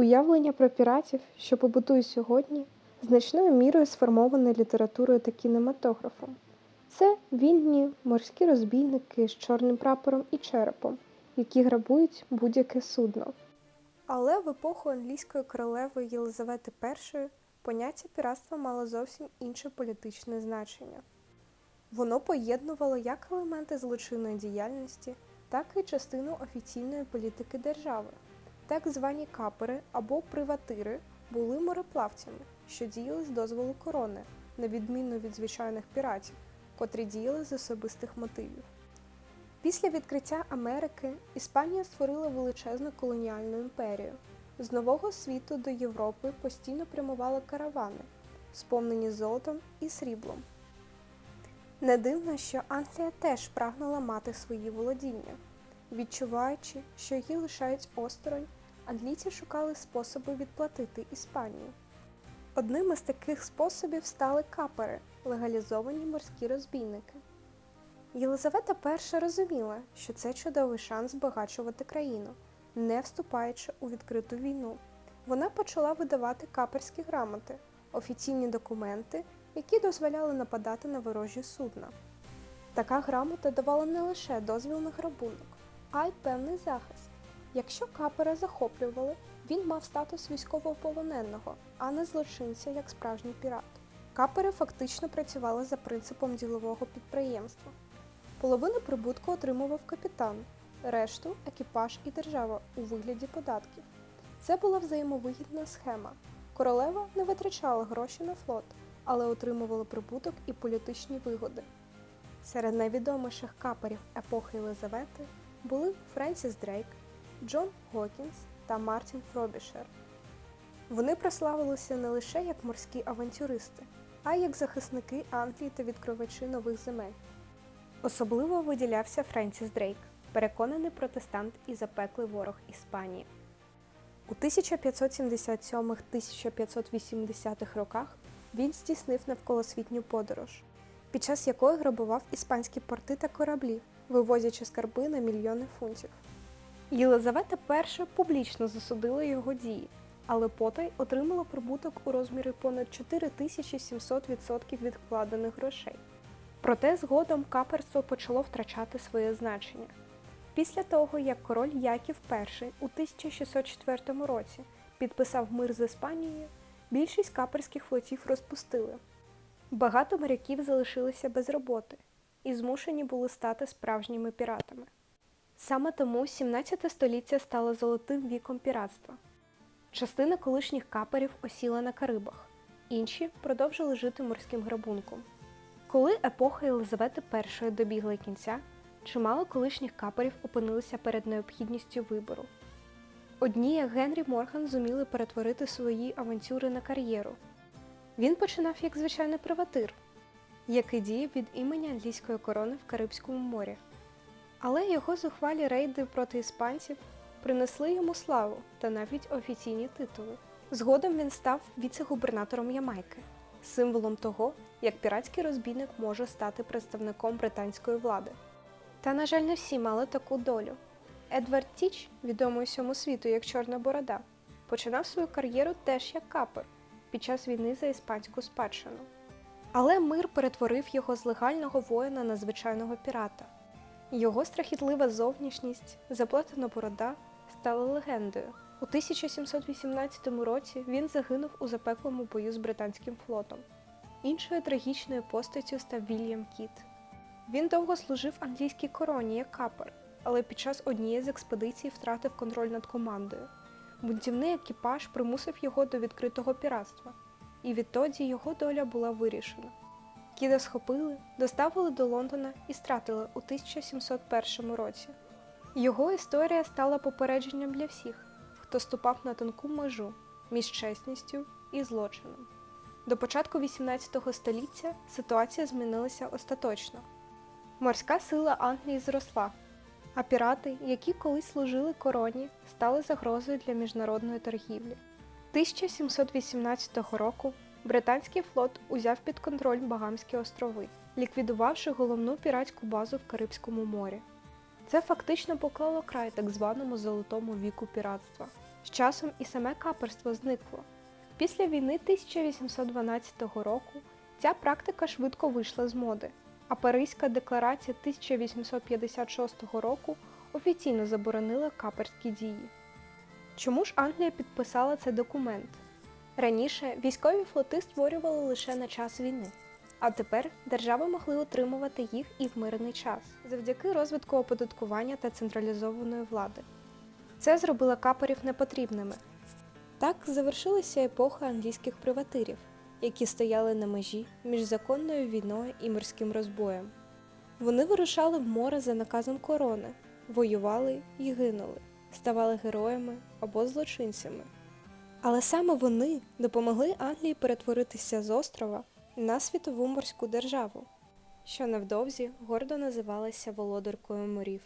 Уявлення про піратів, що побутують сьогодні, значною мірою сформоване літературою та кінематографом. Це вільні морські розбійники з чорним прапором і черепом, які грабують будь-яке судно. Але в епоху англійської королеви Єлизавети І поняття піратства мало зовсім інше політичне значення. Воно поєднувало як елементи злочинної діяльності, так і частину офіційної політики держави. Так звані капери або приватири були мореплавцями, що діяли з дозволу корони, на відміну від звичайних піратів, котрі діяли з особистих мотивів. Після відкриття Америки Іспанія створила величезну колоніальну імперію. З Нового світу до Європи постійно прямували каравани, сповнені золотом і сріблом. Не дивно, що Англія теж прагнула мати свої володіння. Відчуваючи, що її лишають осторонь, англійці шукали способи відплатити Іспанію. Одним із таких способів стали капери, легалізовані морські розбійники. Єлизавета І розуміла, що це чудовий шанс збагачувати країну, не вступаючи у відкриту війну. Вона почала видавати каперські грамоти, офіційні документи, які дозволяли нападати на ворожі судна. Така грамота давала не лише дозвіл на грабунок, а й певний захист. Якщо капера захоплювали, він мав статус військовополоненого, а не злочинця як справжній пірат. Капери фактично працювали за принципом ділового підприємства. Половину прибутку отримував капітан, решту екіпаж і держава у вигляді податків. Це була взаємовигідна схема. Королева не витрачала гроші на флот, але отримувала прибуток і політичні вигоди. Серед найвідоміших каперів епохи Єлизавети були Френсіс Дрейк, Джон Гокінс та Мартін Фробішер. Вони прославилися не лише як морські авантюристи, а й як захисники Англії та відкривачі нових земель. Особливо виділявся Френсіс Дрейк, переконаний протестант і запеклий ворог Іспанії. У 1577-1580 роках він здійснив навколосвітню подорож, під час якої грабував іспанські порти та кораблі, вивозячи скарби на мільйони фунтів. Єлизавета І публічно засудила його дії, але потай отримала прибуток у розмірі понад 4700% від вкладених грошей. Проте згодом каперство почало втрачати своє значення. Після того, як король Яків І у 1604 році підписав мир з Іспанією, більшість каперських флотів розпустили. Багато моряків залишилися без роботи і змушені були стати справжніми піратами. Саме тому 17 століття стало золотим віком піратства. Частина колишніх каперів осіла на Карибах, інші продовжили жити морським грабунком. Коли епоха Єлизавети І добігла кінця, чимало колишніх каперів опинилися перед необхідністю вибору. Одні, як Генрі Морган, зуміли перетворити свої авантюри на кар'єру. Він починав як звичайний приватир, який діяв від імені англійської корони в Карибському морі. Але його зухвалі рейди проти іспанців принесли йому славу та навіть офіційні титули. Згодом він став віце-губернатором Ямайки, символом того, як піратський розбійник може стати представником британської влади. Та, на жаль, не всі мали таку долю. Едвард Тіч, відомий усьому світу як Чорна Борода, починав свою кар'єру теж як капер під час війни за іспанську спадщину. Але мир перетворив його з легального воїна на звичайного пірата. Його страхітлива зовнішність, заплетена борода, стала легендою. У 1718 році він загинув у запеклому бою з британським флотом. Іншою трагічною постаттю став Вільям Кіт. Він довго служив англійській короні як капер, але під час однієї з експедицій втратив контроль над командою. Бунтівний екіпаж примусив його до відкритого піратства, і відтоді його доля була вирішена. Кіда схопили, доставили до Лондона і стратили у 1701 році. Його історія стала попередженням для всіх, хто ступав на тонку межу між чесністю і злочином. До початку XVIII століття ситуація змінилася остаточно. Морська сила Англії зросла, а пірати, які колись служили короні, стали загрозою для міжнародної торгівлі. 1718 року британський флот узяв під контроль Багамські острови, ліквідувавши головну піратську базу в Карибському морі. Це фактично поклало край так званому золотому віку піратства. З часом і саме каперство зникло. Після війни 1812 року ця практика швидко вийшла з моди, а Паризька декларація 1856 року офіційно заборонила каперські дії. Чому ж Англія підписала цей документ? Раніше військові флоти створювали лише на час війни, а тепер держави могли отримувати їх і в мирний час завдяки розвитку оподаткування та централізованої влади. Це зробило каперів непотрібними. Так завершилася епоха англійських приватирів, які стояли на межі між законною війною і морським розбоєм. Вони вирушали в море за наказом корони, воювали і гинули, ставали героями або злочинцями. Але саме вони допомогли Англії перетворитися з острова на світову морську державу, що невдовзі гордо називалася володаркою морів.